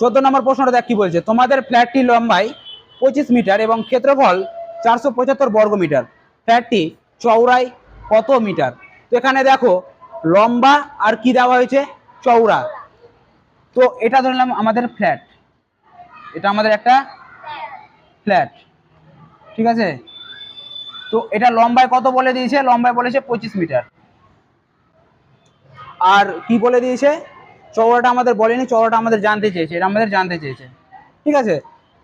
চোদ্দ নম্বর প্রশ্নটা দেখ কি বলছে? তোমাদের ফ্ল্যাটটি লম্বায় পঁচিশ মিটার এবং ক্ষেত্রফল চারশো পঁচাত্তর বর্গ মিটার। ফ্ল্যাটটি চওড়ায় কত মিটার? তো এখানে দেখো, লম্বা আর কি দেওয়া হয়েছে? চওড়া। তো এটা ধরলাম আমাদের ফ্ল্যাট। এটা আমাদের একটা ফ্ল্যাট। ঠিক আছে? তো এটা লম্বায় কত বলে দিয়েছে? লম্বায় বলেছে পঁচিশ মিটার। আর কি বলে দিয়েছে? চওড়াটা আমাদের বলেনি, চওড়াটা আমাদের জানতে চেয়েছে, এটা আমাদের জানতে চেয়েছে। ঠিক আছে?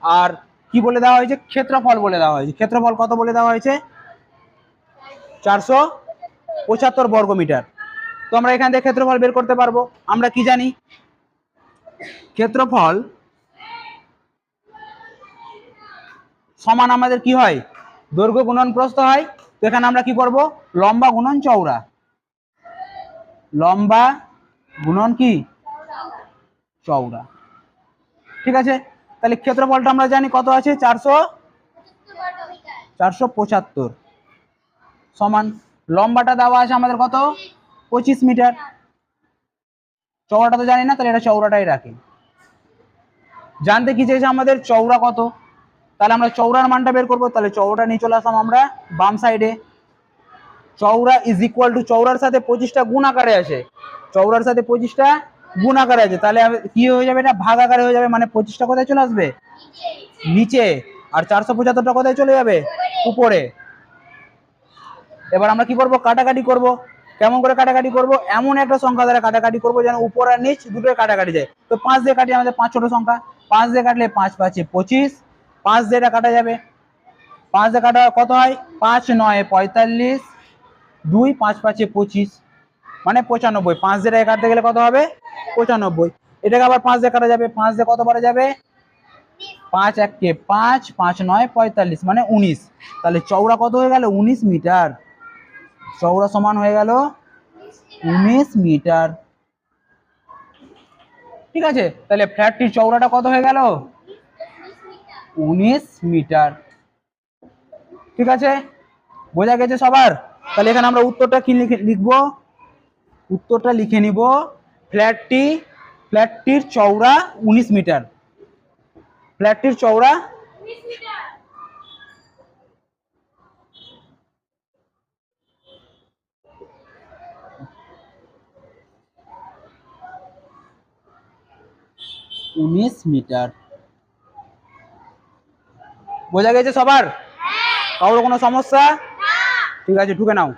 আর কি বলে দেওয়া হয়েছে? ক্ষেত্রফল বলে দেওয়া হয়েছে। ক্ষেত্রফল কত বলে দেওয়া হয়েছে? চারশো পঁচাত্তর বর্গ মিটার। তো আমরা এখান থেকে ক্ষেত্রফল বের করতে পারব। আমরা কি জানি? ক্ষেত্রফল সমান আমাদের কি হয়? দৈর্ঘ্য গুণন প্রস্থ হয়। তো এখানে আমরা কি করব? লম্বা গুণন চওড়া। লম্বা গুণন কি? চওড়া। ঠিক আছে? তাহলে ক্ষেত্রফলটা আমরা জানি কত আছে? চারশো চারশো পঁচাত্তর। সমান, লম্বাটা দেওয়া আছে আমাদের কত? পঁচিশ মিটার। চওড়াটা তো জানি না, তাহলে এটা চওড়াটাই রাখি। জানতে কি চাইছে আমাদের? চওড়া কত? তাহলে আমরা চওড়ার মানটা বের করব, তাহলে চওড়া নিয়ে চলে আসলাম আমরা বাম সাইডে। চওড়া ইজ ইকুয়াল টু চওড়ার সাথে পঁচিশটা গুণ আকারে আছে চওড়ার সাথে পঁচিশটা গুণ আকারে আছে। তাহলে কি হয়ে যাবে এটা? ভাগ আকারে হয়ে যাবে মানে পঁচিশটা কোথায় চলে আসবে? নিচে। আর চারশো পঁচাত্তরটা কোথায় চলে যাবে? উপরে। এবার আমরা কি করব? কাটাকাটি করব। কেমন করে কাটাকাটি করব? এমন একটা সংখ্যা দ্বারা কাটাকাটি করব যেন উপর আর নিচ দুটোই কাটাকাটি যায়। তো পাঁচ দিয়ে কাটি আমাদের পাঁচ ছোট সংখ্যা। পাঁচ দিয়ে কাটলে পাঁচ পাঁচে পঁচিশ। পাঁচ দিয়ে এটা কাটা যাবে। পাঁচ দিয়ে কাটা কত হয়? পাঁচ নয়, পঁয়তাল্লিশ। দুই, পাঁচ পাঁচে পঁচিশ। মানে পঁচানব্বই। পাঁচ দিয়ে কাটতে গেলে কত হবে? পঁচানব্বই। এটাকে আবার পাঁচ দিয়ে কাটা যাবে, পাঁচ দিয়ে কত বারে যাবে? পাঁচ এককে পাঁচ পাঁচ নয়, পঁয়তাল্লিশ মানে উনিশ। তাহলে চওড়া কত হয়ে গেল? উনিশ মিটার। চওড়া সমান হয়ে গেল উনিশ মিটার। ঠিক আছে? তাহলে ফ্ল্যাটটির চওড়াটা কত হয়ে গেল? উনিশ মিটার। ঠিক আছে? বোঝা গেছে সবার? তাহলে এখানে আমরা উত্তরটা কি লিখে লিখব? উত্তরটা লিখে নিব। ফ্ল্যাটটি ফ্ল্যাটটির চওড়া উনিশ মিটার। ফ্ল্যাটটির চওড়া উনিশ মিটার। বোঝা গেছে সবার? কারোর কোনো সমস্যা? ঠিক আছে ঢুকে নাও।